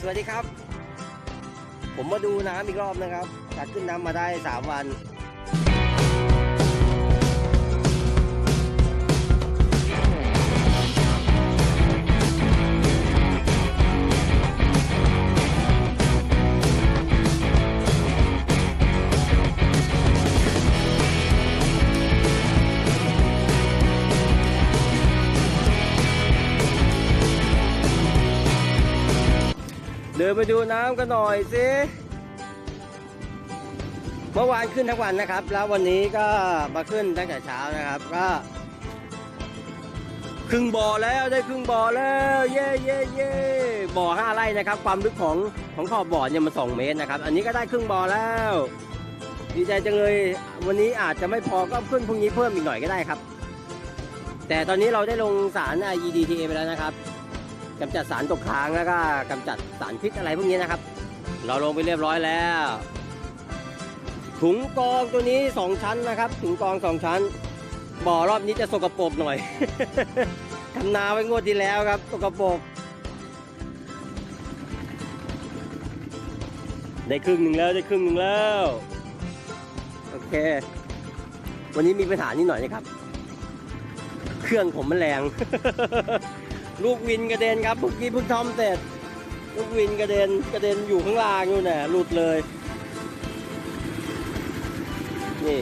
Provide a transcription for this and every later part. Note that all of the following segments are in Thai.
สวัสดีครับ ผมมาดูน้ำอีกรอบนะครับจัดขึ้นน้ำมาได้ 3 วัน เดินไปดูน้ำกันหน่อยสิเมื่อวานขึ้นทั้งวันนะครับ แล้ววันนี้ก็มาขึ้นตั้งแต่เช้านะครับ ก็ครึ่งบ่อแล้วได้ครึ่งบ่อแล้ว เย่เย่เย่บ่อห้าไร่นะครับ ความลึกของของขอบบ่อเนี่ยมันสองเมตรนะครับ อันนี้ก็ได้ครึ่งบ่อแล้วดีใจจังเลยวันนี้อาจจะไม่พอก็ขึ้นพรุ่งนี้เพิ่มอีกหน่อยก็ได้ครับ แต่ตอนนี้เราได้ลงสาร EDTA ไปแล้วนะครับ กำจัดสารตกค้างแล้วก็กำจัดสารพิษอะไรพวกนี้นะครับ เราลงไปเรียบร้อยแล้ว ถุงกองตัวนี้สองชั้นนะครับ ถุงกองสองชั้น บ่อรอบนี้จะสกปรกหน่อยทำนาไว้งวดที่แล้วครับสกปรกได้ครึ่งหนึ่งแล้วได้ครึ่งหนึ่งแล้วโอเค วันนี้มีปัญหานิดหน่อยนะครับ เครื่องผมมันแรง ลูกวินกระเด็นครับเมื่อกี้เพิ่งทำเสร็จ ลูกวินกระเด็นกระเด็นอยู่ข้างล่างอยู่น่ะหลุดเลย นี่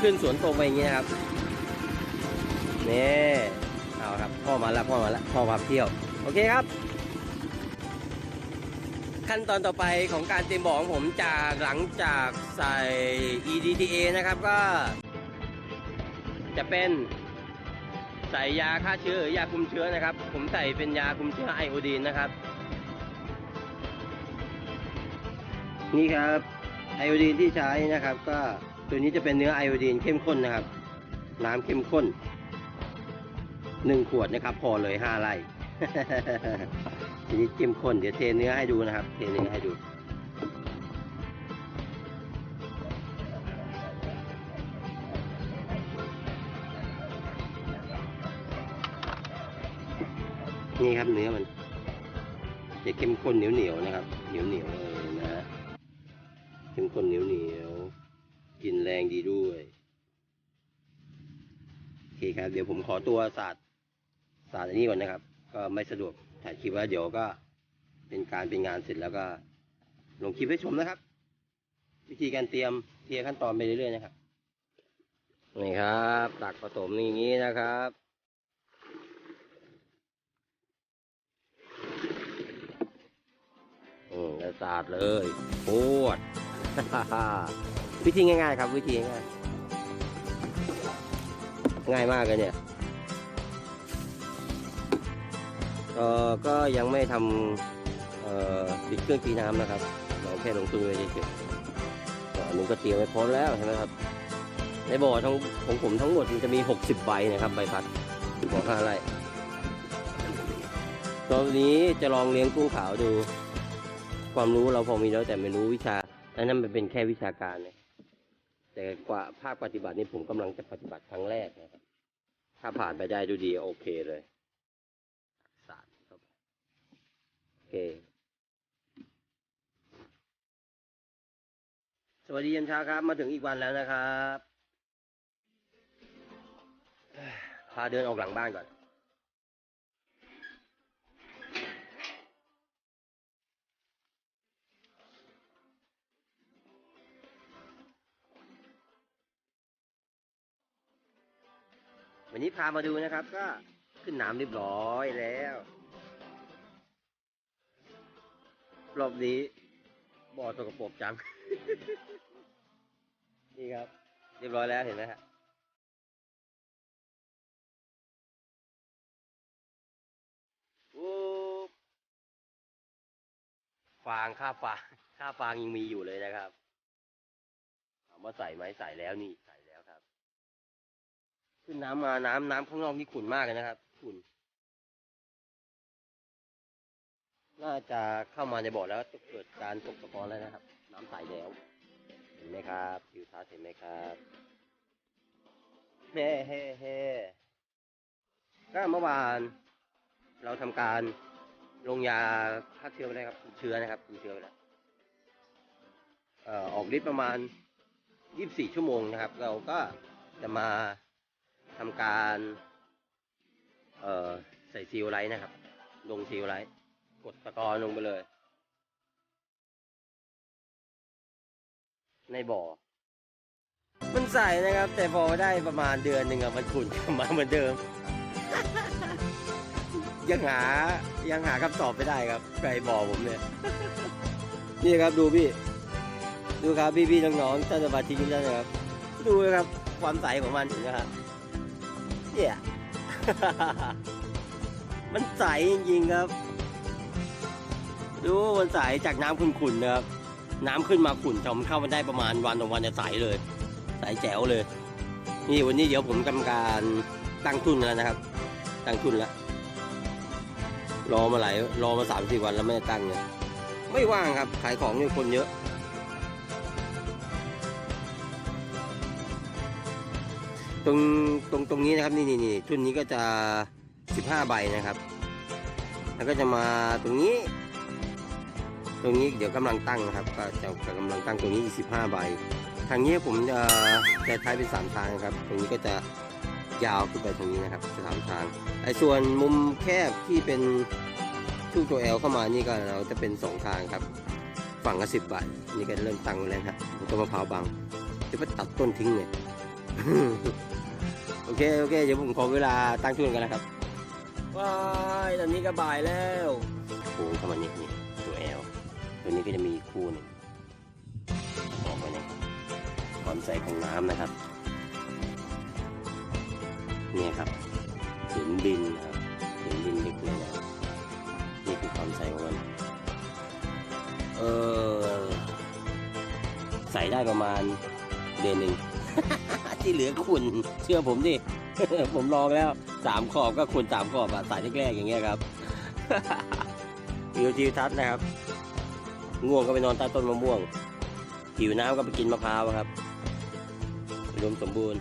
ขึ้นสวนตรงไปอย่างเงี้ยครับนี่เอาครับพ่อมาแล้วพ่อมาแล้วพ่อมาเที่ยว โอเคครับ ขั้นตอนต่อไปของการเตรียมบ่อของผมจากหลังจากใส่ EDTA นะครับก็ จะเป็น ใส่ยาฆ่าเชื้อหรือยาคุมเชื้อนะครับ ผมใส่เป็นยาคุมเชื้อไอโอดีนนะครับ นี่ครับไอโอดีนที่ใช้นะครับ ก็ตัวนี้จะเป็นเนื้อไอโอดีนเข้มข้นนะครับ น้ำเข้มข้นหนึ่งขวดนะครับ พอเลยห้าไร่ทีนี้เข้มข้นเดี๋ยวเทเนื้อให้ดูนะครับ เทเนื้อให้ดู นี่ครับเนื้อมันจะเข้มข้นเหนียวเหนียวๆนะครับ เหนียวเหนียวๆเลยนะฮะเข้มข้นเหนียวเหนียวๆกลินแรงดีด้วยโอเคครับ เดี๋ยวผมขอตัวศาสตร์ศาสตร์อันนี้ก่อนนะครับ ก็ไม่สะดวกถ่ายคลิปว่าเดี๋ยวก็เป็นการเป็นงานเสร็จแล้วก็ลงคลิปให้ชมนะครับ วิธีการเตรียมเทียขั้นตอนไปเรื่อยๆนะครับนี่ครับ ตักผสมอย่างนี้นะครับ แล้วสาดเลยปวดวิธีง่ายๆครับ วิธีง่ายง่ายมากเลยเนี่ยเออก็ยังไม่ทำเอ่อปิดเครื่องตีน้ำนะครับเราแค่ลงทุนไว้เฉยๆก็อันนี้ก็เตรียมไว้พร้อมแล้วใช่ไหมครับ ในบ่อทั้งของผมทั้งหมดมันจะมี 60 ใบนะครับใบพัดบ่อห้าไร่ตอนนี้จะลองเลี้ยงกุ้งขาวดู ความรู้เราพอมีแล้วแต่ไม่รู้วิชาอันนั้นมันเป็นแค่วิชาการเนี่ยแต่กว่าภาคปฏิบัตินี่ผมกำลังจะปฏิบัติครั้งแรกนะครับ ถ้าผ่านไปได้ดูดีโอเคเลยสาดเข้าไปโอเค สวัสดียามเช้าครับ มาถึงอีกวันแล้วนะครับ พาเดินออกหลังบ้านก่อน วันนี้พามาดูนะครับ ก็ขึ้นน้ำเรียบร้อยแล้ว รอบนี้บ่อสกปรกจัง นี่ครับ เรียบร้อยแล้วเห็นไหมฮะฟางค่าฟางค่าฟางยังมีอยู่เลยนะครับถามว่าใส่ไหมใส่แล้วนี่ ขึ้นน้ำมาน้ำน้ำข้างนอกนี่ขุ่นมากเลยนะครับ ขุ่น น่าจะเข้ามาในบ่อแล้วจะเกิดการตกตะกอนแล้วนะครับ น้ำใสแล้ว เห็นไหมครับทิวทัศน์เห็นไหมครับเฮ้เฮ้เฮ้ก็เมื่อวาน เราทำการลงยาฆ่าเชื้อไปแล้วครับคุมเชื้อนะครับคุมเชื้อไปแล้วอ่อออกฤทธิ์ประมาณ 24 ชั่วโมงนะครับ เราก็จะมา ทำการเอ่อใส่ซีลไลท์นะครับ ลงซีลไลท์กดตะกอนลงไปเลย ในบ่อ มันใส่นะครับ แต่พอได้ประมาณเดือนหนึ่งอะมันขุ่นกลับมาเหมือนเดิม ยังหายังหาคำตอบไม่ได้ครับไก่บ่อผมเนี่ย นี่ครับดูพี่ ดูครับพี่พี่ๆน้องๆท่านสมาชิกทุกท่านนะครับ ดูนะครับความใสของมันนะครับ เนี่ย มันใสจริงๆครับ ดูมันใสจากน้ำขุ่นๆนะครับ น้ำขึ้นมาขุ่นจอมเข้ามาได้ประมาณวันต่อวันจะใสเลย ใสแจ๋วเลย นี่วันนี้เดี๋ยวผมทำการตั้งทุนแล้วนะครับ ตั้งทุนแล้ว รอมาหลายรอมาสามสี่วันแล้วไม่ได้ตั้งเลยไม่ว่างครับ ขายของอยู่คนเยอะ ตรงตรงตรงนี้นะครับนี่นี่นี่ทุนนี้ก็จะสิบห้าใบนะครับ แล้วก็จะมาตรงนี้ ตรงนี้เดี๋ยวกำลังตั้งนะครับ ก็จะกำลังตั้งตรงนี้อีกสิบห้าใบทางนี้ผมจะจะใช้เป็นสามทางครับ ตรงนี้ก็จะยาวขึ้นไปตรงนี้นะครับสามทางไอ้ส่วนมุมแคบที่เป็นช่วงตัวแอลเข้ามานี่ก็เราจะเป็นสองทางครับ ฝั่งละสิบบาทนี่ก็เริ่มตั้งแล้วครับต้นมะพร้าวบางจะไปตัดต้นทิ้งเลยโอ เค โอเค เดี๋ยวผมขอเวลาตั้งทุนกันนะครับ ว้ายตอนนี้ก็บ่ายแล้วโค้เข้ามานิดนี่ตัวแอลตัวนี้ก็จะมีคู่หนึงออกมาเนี่ยความใสของน้ำนะครับ เนี่ยครับเห็นดินนะครับเห็นดินลึกเลยนะนี่คือความใสของมันเออใส่ได้ประมาณเดือนหนึ่ง ที่เหลือขุนเชื่อผมดิ ผมลองแล้วสามขอบก็ขุนสามขอบอะสายแรกๆอย่างเงี้ยครับวิวทิวทัศน์นะครับ ง่วงก็ไปนอนใต้ต้นมะม่วงหิวน้ำก็ไปกินมะพร้าวครับรวมสมบูรณ์